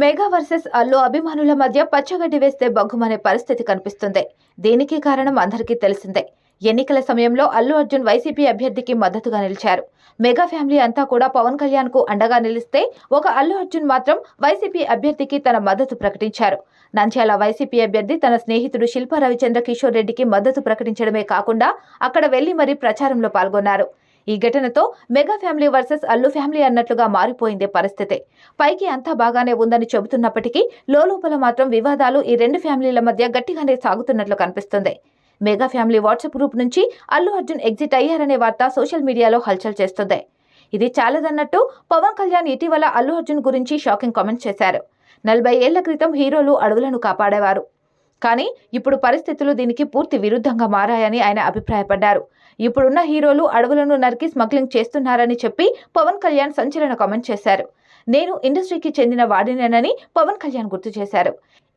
Mega versus Allu అభిమానుల మధ్య పచ్చగడ్డి వేస్తే బగ్గుమనే పరిస్థితి కనిపిస్తుంది. దీనికి కారణం అందరికీ తెలిసిందే. ఎన్నికల సమయంలో అల్లు అర్జున్ వైసీపీ అభ్యర్థికి మద్దతుగా నిలిచారు. మెగా ఫ్యామిలీ అంతా కూడా పవన్ కళ్యాణ్కు అండగా నిలిస్తే ఒక అల్లు అర్జున్ మాత్రం వైసీపీ అభ్యర్థికి తన మద్దతు ప్రకటించారు. నంద్యాల వైసీపీ అభ్యర్థి తన స్నేహితుడు శిల్ప రవిచంద్ర కిషోర్ రెడ్డికి మద్దతు ప్రకటించడమే కాకుండా అక్కడ వెళ్ళి మరీ ప్రచారంలో పాల్గొన్నారు. ఈ ఘటనతో mega family versus Allu family అన్నట్లుగా మారిపోయింది పరిస్థితి. పైకి అంతా బాగానే ఉందని చెబుతున్నప్పటికీ లోపల మాత్రం వివాదాలు ఈ రెండు ఫ్యామిలీల మధ్య గట్టిగానే సాగుతున్నట్లు కనిపిస్తుంది. మెగా ఫ్యామిలీ వాట్సాప్ గ్రూప్ నుంచి అల్లు అర్జున్ ఎగ్జిట్ అయ్యారనే వార్త సోషల్ మీడియాలో హల్చల్ చేస్తుంది. ఇది చాలదన్నట్టు పవన్ కళ్యాణ్ ఇటీవల అల్లు అర్జున్ గురించి షాకింగ్ కామెంట్ చేశారు. నలభై ఏళ్ళ క్రితం హీరోలు అడవులను కాపాడేవారు. కానీ ఇప్పుడు పరిస్థితులు దీనికి పూర్తి విరుద్ధంగా మారాయని ఆయన అభిప్రాయపడ్డారు. ఇప్పుడున్న హీరోలు అడవులను నరికి స్మగ్లింగ్ చేస్తున్నారని చెప్పి పవన్ కళ్యాణ్ సంచలన కామెంట్ చేశారు. నేను ఇండస్ట్రీకి చెందిన వాడినేనని పవన్ కళ్యాణ్ గుర్తు చేశారు.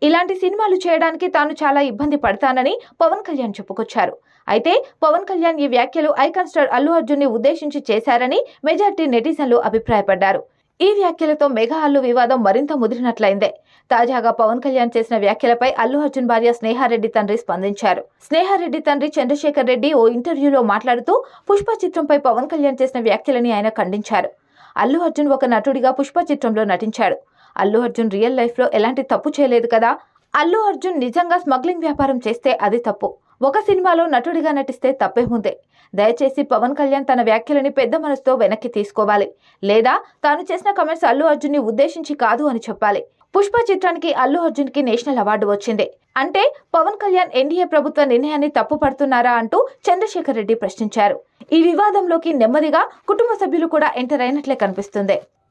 ఇలాంటి సినిమాలు చేయడానికి తాను చాలా ఇబ్బంది పడతానని పవన్ కళ్యాణ్ చెప్పుకొచ్చారు. అయితే పవన్ కళ్యాణ్ ఈ వ్యాఖ్యలు ఐకాన్ స్టార్ అల్లు అర్జున్ని ఉద్దేశించి చేశారని మెజార్టీ నెటిజన్లు అభిప్రాయపడ్డారు. ఈ వ్యాఖ్యలతో మెగా అల్లు వివాదం మరింత ముదిరినట్లయిందే. తాజాగా పవన్ కళ్యాణ్ చేసిన వ్యాఖ్యలపై అల్లు అర్జున్ భార్య స్నేహారెడ్డి తండ్రి స్పందించారు. స్నేహారెడ్డి తండ్రి చంద్రశేఖర్ రెడ్డి ఓ ఇంటర్వ్యూలో మాట్లాడుతూ పుష్ప చిత్రంపై పవన్ కళ్యాణ్ చేసిన వ్యాఖ్యలని ఆయన ఖండించారు. అల్లు అర్జున్ ఒక నటుడిగా పుష్ప చిత్రంలో నటించాడు. అల్లు అర్జున్ రియల్ లైఫ్లో ఎలాంటి తప్పు చేయలేదు కదా? అల్లు అర్జున్ నిజంగా స్మగ్లింగ్ వ్యాపారం చేస్తే అది తప్పు. ఒక సినిమాలో నటుడిగా నటిస్తే తప్పేముందే దయచేసి పవన్ కళ్యాణ్ తన వ్యాఖ్యలని పెద్ద మనసుతో వెనక్కి తీసుకోవాలి. లేదా తాను చేసిన కమెంట్స్ అల్లు అర్జున్ని ఉద్దేశించి కాదు అని చెప్పాలి. పుష్ప చిత్రానికి అల్లు అర్జున్కి నేషనల్ అవార్డు వచ్చింది. అంటే పవన్ కళ్యాణ్ ఎన్డీఏ ప్రభుత్వ నిర్ణయాన్ని తప్పు పడుతున్నారా అంటూ చంద్రశేఖర్ రెడ్డి ప్రశ్నించారు. ఈ వివాదంలోకి నెమ్మదిగా కుటుంబ సభ్యులు కూడా ఎంటర్ అయినట్లే కనిపిస్తుంది.